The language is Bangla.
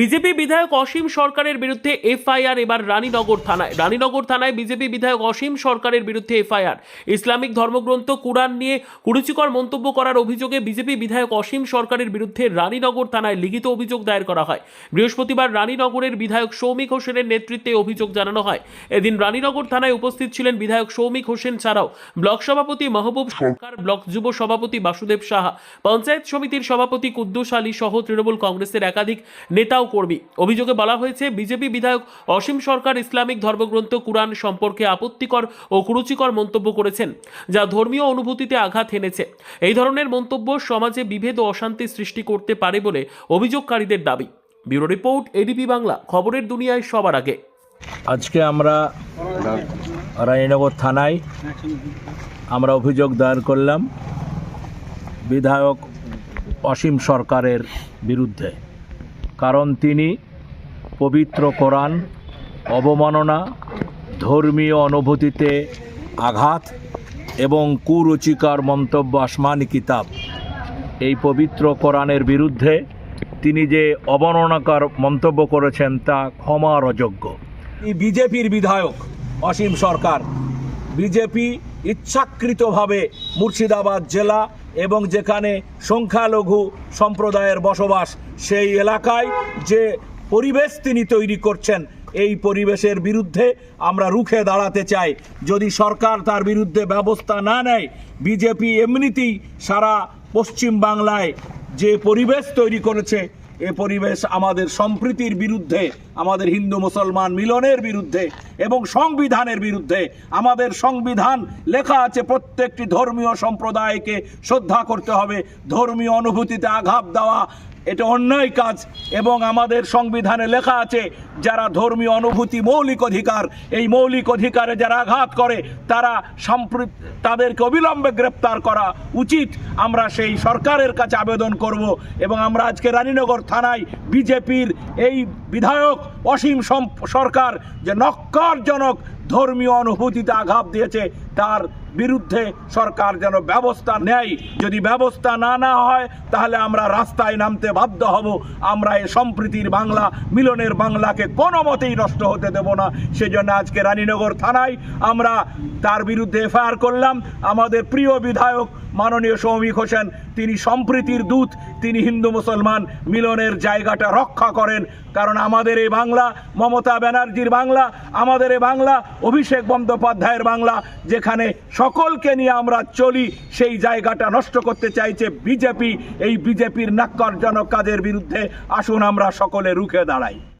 বিজেপি বিধায়ক অসীম সরকারের বিরুদ্ধে এফআইআর, এবার রানীনগর থানায়। রানীনগর থানায় বিজেপি বিধায়ক অসীম সরকারের বিরুদ্ধে এফআইআর। ইসলামিক ধর্মগ্রন্থ, কুরআন নিয়ে কুরুচিকর মন্তব্য করার অভিযোগে বিজেপি বিধায়ক অসীম সরকারের বিরুদ্ধে রানীনগর থানায় লিখিত অভিযোগ দায়ের করা হয়। বৃহস্পতিবার রানীনগরের বিধায়ক সৌমিক হোসেনের নেতৃত্বে অভিযোগ জানানো হয়। এদিন রানীনগর থানায় উপস্থিত ছিলেন বিধায়ক সৌমিক হোসেন ছাড়াও ব্লক সভাপতি মাহবুব সরকার, ব্লক যুব সভাপতি বাসুদেব সাহা, পঞ্চায়েত সমিতির সভাপতি কুদ্দুস আলী সহ তৃণমূল কংগ্রেসের একাধিক নেতা কর্মী অভিযোগে বলা হয়েছে, বিজেপি বিধায়ক অসীম সরকার ইসলামিক ধর্মগ্রন্থ, কুরআন সম্পর্কে আপত্তিকর ও কুরুচিকর মন্তব্য করেছেন, যা ধর্মীয় অনুভূতিতে আঘাত হেনেছে এই ধরনের মন্তব্য সমাজে বিভেদ ও অশান্তি সৃষ্টি করতে পারে বলে অভিযোগকারীদের দাবি। ব্যুরো রিপোর্ট এডিপি বাংলা, খবরের দুনিয়ায় সবার আগে। আজকে আমরা রানীনগর থানায় আমরা অভিযোগ দায়ের করলাম, বিধায়ক অসীম সরকারের বিরুদ্ধে। কারণ তিনি পবিত্র কোরআন, অবমাননা, ধর্মীয় অনুভূতিতে আঘাত এবং কুরুচিকার মন্তব্য আসমানি কিতাব। এই পবিত্র কোরআনের বিরুদ্ধে তিনি যে অবমাননাকর মন্তব্য করেছেন তা ক্ষমার অযোগ্য। এই বিজেপির বিধায়ক অসীম সরকার। বিজেপি ইচ্ছাকৃতভাবে মুর্শিদাবাদ জেলা এবং যেখানে সংখ্যালঘু সম্প্রদায়ের বসবাস, সেই এলাকায় যে পরিবেশ তিনি তৈরি করছেন, এই পরিবেশের বিরুদ্ধে আমরা রুখে দাঁড়াতে চাই। যদি সরকার তার বিরুদ্ধে ব্যবস্থা না নেয়, বিজেপি এমনিতেই সারা পশ্চিম বাংলায় যে পরিবেশ তৈরি করেছে, এ পরিবেশ আমাদের সম্প্রীতির বিরুদ্ধে, আমাদের হিন্দু মুসলমান মিলনের বিরুদ্ধে এবং সংবিধানের বিরুদ্ধে আমাদের সংবিধান লেখা আছে, প্রত্যেকটি ধর্মীয় সম্প্রদায়কে শ্রদ্ধা করতে হবে, ধর্মীয় অনুভূতিতে আঘাত দেওয়া, এটা অন্যায় কাজ। এবং আমাদের সংবিধানে লেখা আছে, যারা ধর্মীয় অনুভূতি মৌলিক অধিকার, এই মৌলিক অধিকারে যারা আঘাত করে, তারা সম্প্রীত তাদেরকে অবিলম্বে গ্রেপ্তার করা উচিত। আমরা সেই সরকারের কাছে আবেদন করব এবং আমরা আজকে রানীনগর থানায় বিজেপির এই বিধায়ক অসীম সরকার যে নক্কারজনক ধর্মীয় অনুভূতিতে আঘাত দিয়েছে। তার বিরুদ্ধে সরকার যেন ব্যবস্থা নেয়। যদি ব্যবস্থা না না হয়, তাহলে আমরা রাস্তায় নামতে বাধ্য হব। আমরা এই সম্প্রীতির বাংলা, মিলনের বাংলাকে কোনো মতেই নষ্ট হতে দেব না। সেজন্য আজকে রানীনগর থানায় আমরা তার বিরুদ্ধে এফআইআর করলাম। আমাদের প্রিয় বিধায়ক মাননীয় সৌমিক হোসেন, তিনি সম্প্রীতির দূত, তিনি হিন্দু মুসলমান, মিলনের জায়গাটা রক্ষা করেন। কারণ আমাদের এই বাংলা, মমতা ব্যানার্জির বাংলা, আমাদের এই বাংলা, অভিষেক বন্দ্যোপাধ্যায়ের বাংলা যেখানে সকলকে নিয়ে আমরা চলি, সেই জায়গাটা নষ্ট করতে চাইছে বিজেপি। এই বিজেপির নাক্করজনক কাজের বিরুদ্ধে আসুন আমরা সকলে রুখে দাঁড়াই।